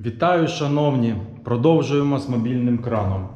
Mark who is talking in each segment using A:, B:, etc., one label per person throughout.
A: Вітаю, шановні! Продовжуємо з мобільним краном.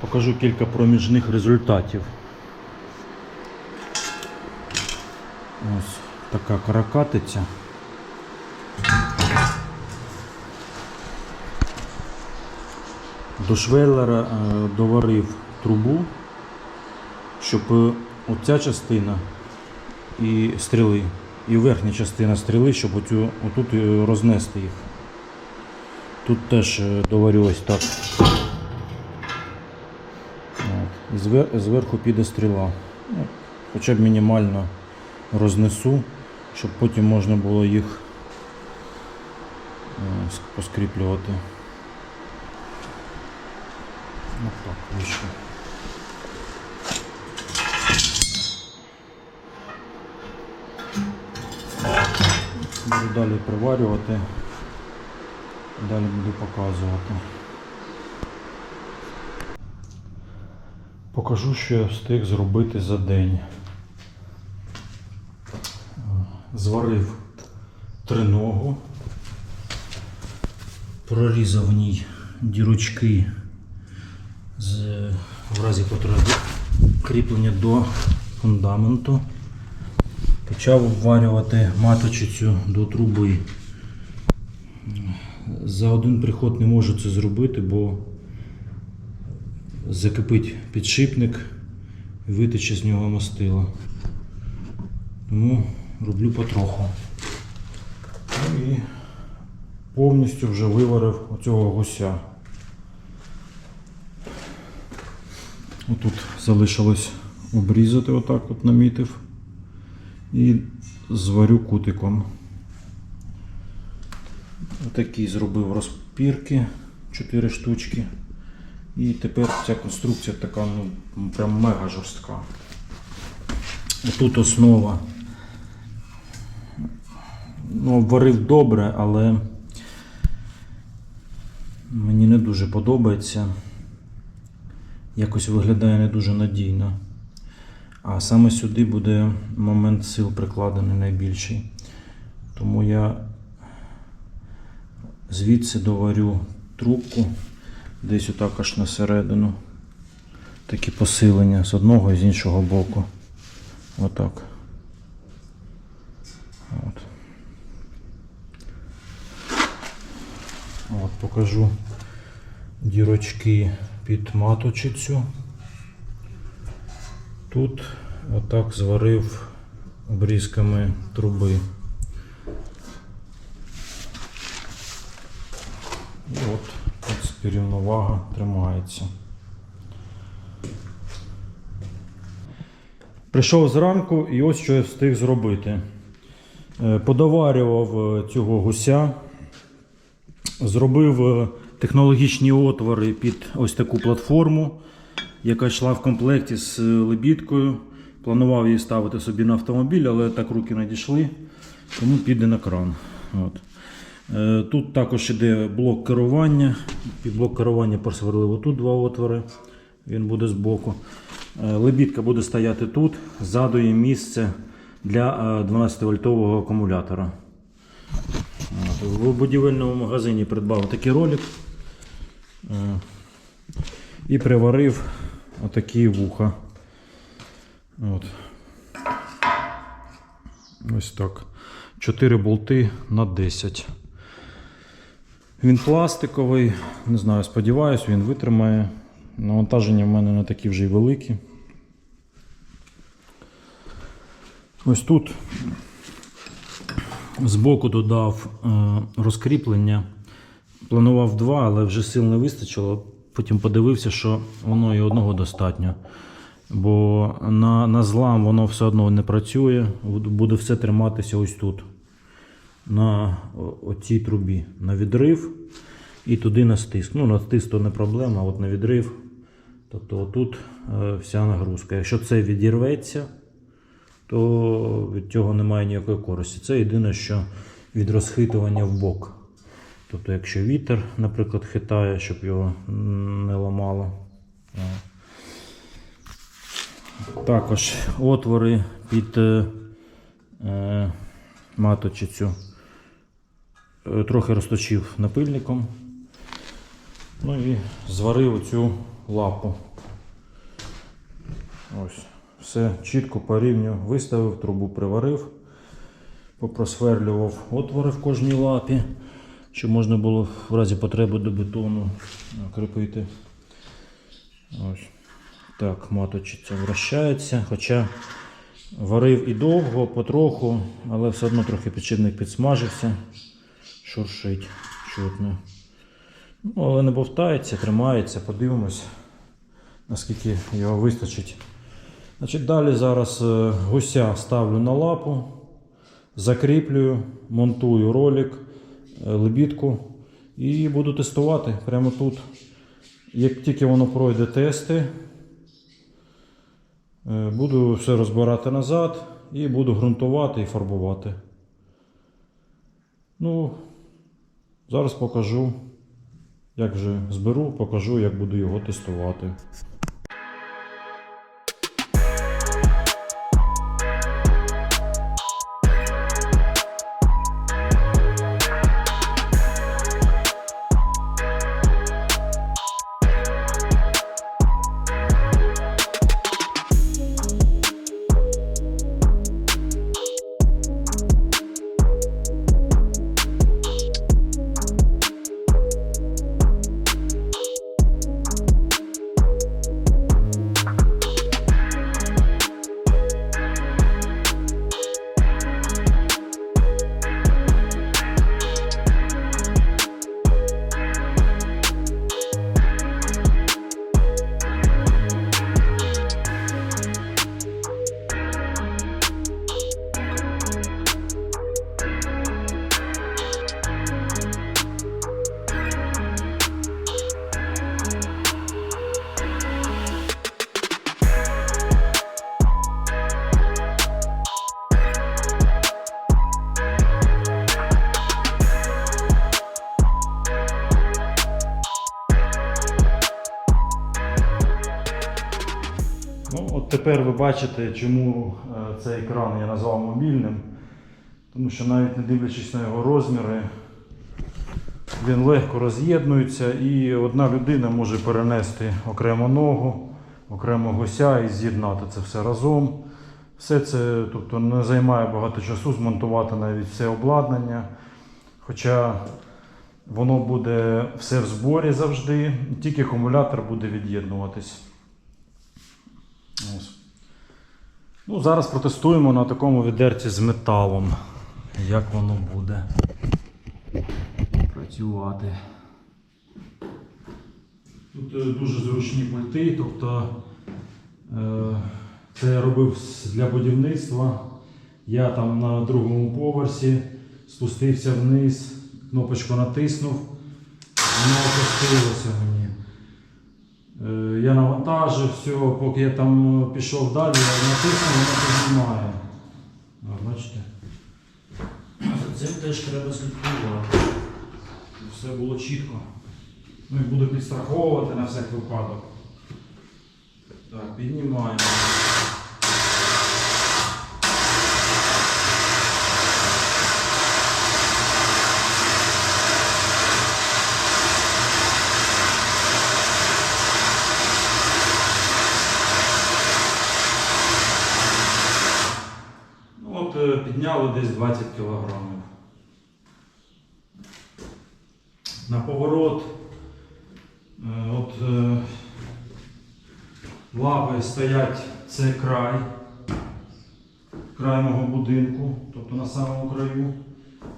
A: Покажу кілька проміжних результатів. Ось така каракатиця. До швеллера е, доварив трубу, щоб е, оця частина і стріли, і верхня частина стріли, щоб оцю, отут е, рознести їх. Тут теж е, доварю так. Зверху піде стріла. Ну, хоча б мінімально рознесу, щоб потім можна було їх е, поскріплювати. Ось так вийшло. Буду далі приварювати. Далі буду показувати. Покажу, що я встиг зробити за день. Зварив триногу, прорізав в ній дірочки з, в разі потреби кріплення до фундаменту. Почав обварювати маточицю до труби. За один приход не можу це зробити, бо закипить підшипник і витече з нього мастило. Тому роблю потроху. Ну і повністю вже виварив оцього гуся. Отут залишилось обрізати, отак от намітив. І зварю кутиком. Отакий зробив розпірки 4 штучки. І тепер ця конструкція така ну, прям мега жорстка. Тут основа. Ну, обварив добре, але мені не дуже подобається. Якось виглядає не дуже надійно. А саме сюди буде момент сил прикладений найбільший. Тому я звідси доварю трубку десь отак аж на середину. Такі посилення з одного і з іншого боку. Отак. От. От, покажу дірочки під маточицю. Тут отак зварив обрізками труби. І от, рівновага тримається. Прийшов зранку і ось що я встиг зробити. Е, Подоварював е, цього гуся, зробив е, технологічні отвори під ось таку платформу, яка йшла в комплекті з лебідкою. Планував її ставити собі на автомобіль, але так руки не дійшли, тому піде на кран. От. Е, Тут також іде блок керування. Під блок керування просверлив отут два отвори. Він буде збоку. Е, Лебідка буде стояти тут. Ззаду є місце для 12-вольтового акумулятора. В будівельному магазині придбав такий ролик е, і приварив отакі вуха. От. Ось так. 4 болти на 10. Він пластиковий, не знаю, сподіваюсь, він витримає. Навантаження в мене не такі вже й великі. Ось тут збоку додав е, розкріплення. Планував два, але вже сил не вистачило. Потім подивився, що воно і одного достатньо. Бо на, на злам воно все одно не працює, буде все триматися ось тут, на оцій трубі, на відрив і туди на стиск. Ну, на стиск то не проблема, а от на відрив. Тобто отут е, вся нагрузка. Якщо це відірветься, то від цього немає ніякої користі. Це єдине, що від розхитування в бок. Тобто, якщо вітер, наприклад, хитає, щоб його не ламало. Е, Також отвори під е, маточицю. Е, трохи розточив напильником. Ну і зварив оцю лапу. Ось. Все чітко по рівню виставив, трубу приварив, попросверлював отвори в кожній лапі, щоб можна було в разі потреби до бетону кріпити. Ось. Так, маточиця вращається, хоча варив і довго, потроху, але все одно трохи підшипник підсмажився, шуршить чутно. Ну, але не бовтається, тримається, подивимось, наскільки його вистачить. Значить, далі зараз е, гуся ставлю на лапу, закріплюю, монтую ролик, е, лебідку і буду тестувати прямо тут. Як тільки воно пройде тести, е, буду все розбирати назад і буду ґрунтувати і фарбувати. Ну, зараз покажу, як вже зберу, покажу, як буду його тестувати. Тепер ви бачите, чому е, цей екран я назвав мобільним. Тому що навіть не дивлячись на його розміри, він легко роз'єднується і одна людина може перенести окремо ногу, окремо гуся і з'єднати це все разом. Все це тобто, не займає багато часу змонтувати навіть все обладнання. Хоча воно буде все в зборі завжди, тільки акумулятор буде від'єднуватись. Ну, зараз протестуємо на такому відерці з металом, як воно буде працювати. Тут е, дуже зручні пульти, тобто е, це я робив для будівництва. Я там на другому поверсі спустився вниз, кнопочку натиснув, воно опустилося мені. Е, Я навантажив все, поки я там пішов далі, я натиснув, воно піднімає. Бачите? За цим теж треба слідкувати. Все було чітко. Ну і буду підстраховувати на всяк випадок. Так, піднімаємо. Е, підняли десь 20 кілограмів. На поворот е, от е, лапи стоять, це край, край мого будинку, тобто на самому краю.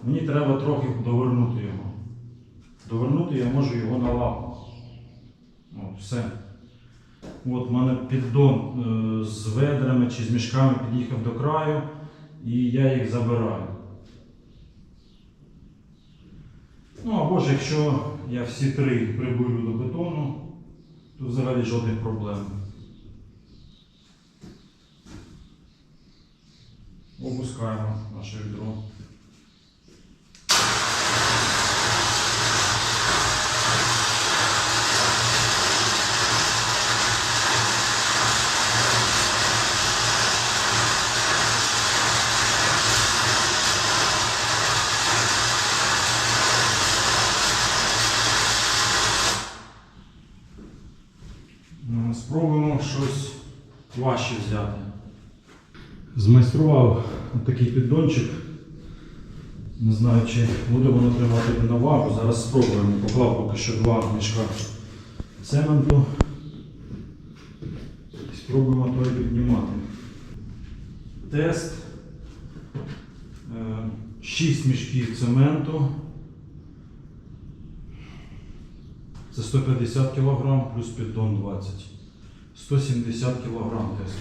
A: Мені треба трохи довернути його. Довернути я можу його на лапу. От, все. От в мене піддон з ведрами чи з мішками під'їхав до краю, і я їх забираю. Ну або ж якщо я всі три прибурю до бетону, то взагалі жодних проблем. Опускаємо наше відро. Змайстрував такий піддончик. Не знаю, чи буде воно тримати на вагу. Зараз спробуємо. Поклав поки що два мішка цементу. І Спробуємо той піднімати. Тест. 6 мішків цементу. Це 150 кг плюс піддон 20. 170 кг тест.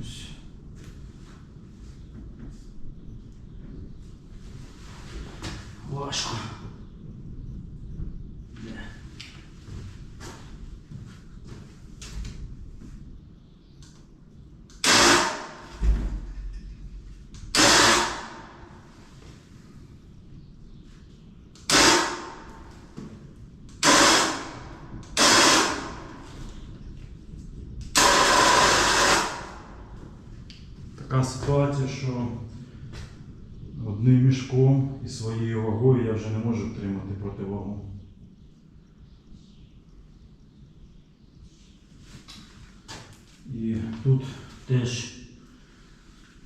A: Ось. Важко. Така ситуація, що одним мішком і своєю вагою я вже не можу втримати противагу. І тут теж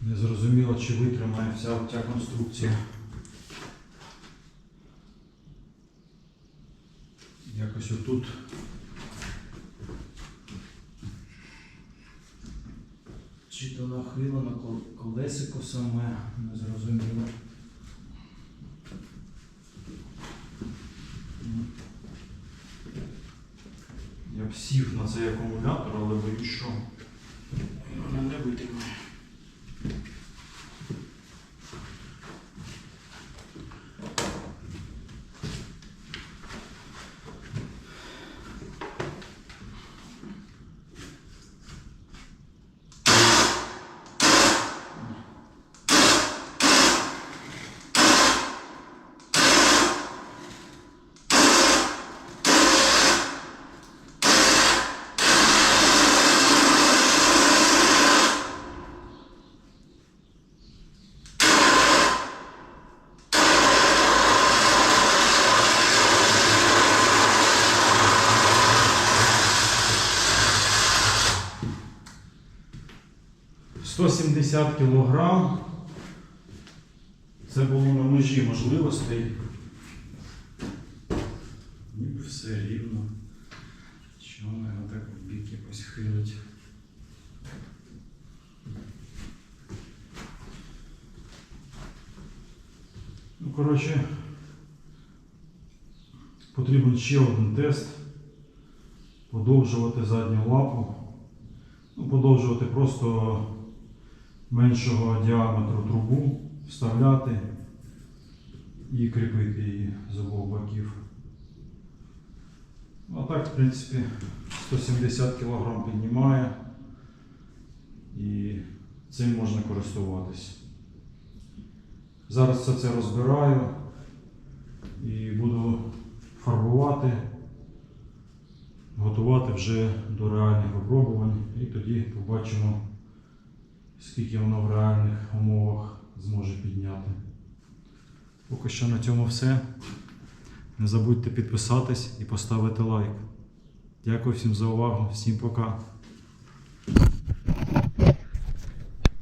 A: не зрозуміло, чи витримає вся ця конструкція. Якось отут Чи то нахилено на колесико саме, не зрозуміло. Я б сів на цей акумулятор, але боюсь, що вона не витримає. – 170 кілограм. Це було на межі можливостей. Ніби все рівно. Чого його так в бік якось хилить? Ну, коротше, потрібен ще один тест. Подовжувати задню лапу. Ну, подовжувати просто меншого діаметру трубу, вставляти і кріпити її з обох боків. А так, в принципі, 170 кг піднімає і цим можна користуватись. Зараз все це розбираю і буду фарбувати, готувати вже до реальних випробувань і тоді побачимо, скільки воно в реальних умовах зможе підняти. Поки що на цьому все. Не забудьте підписатись і поставити лайк. Дякую всім за увагу, всім пока.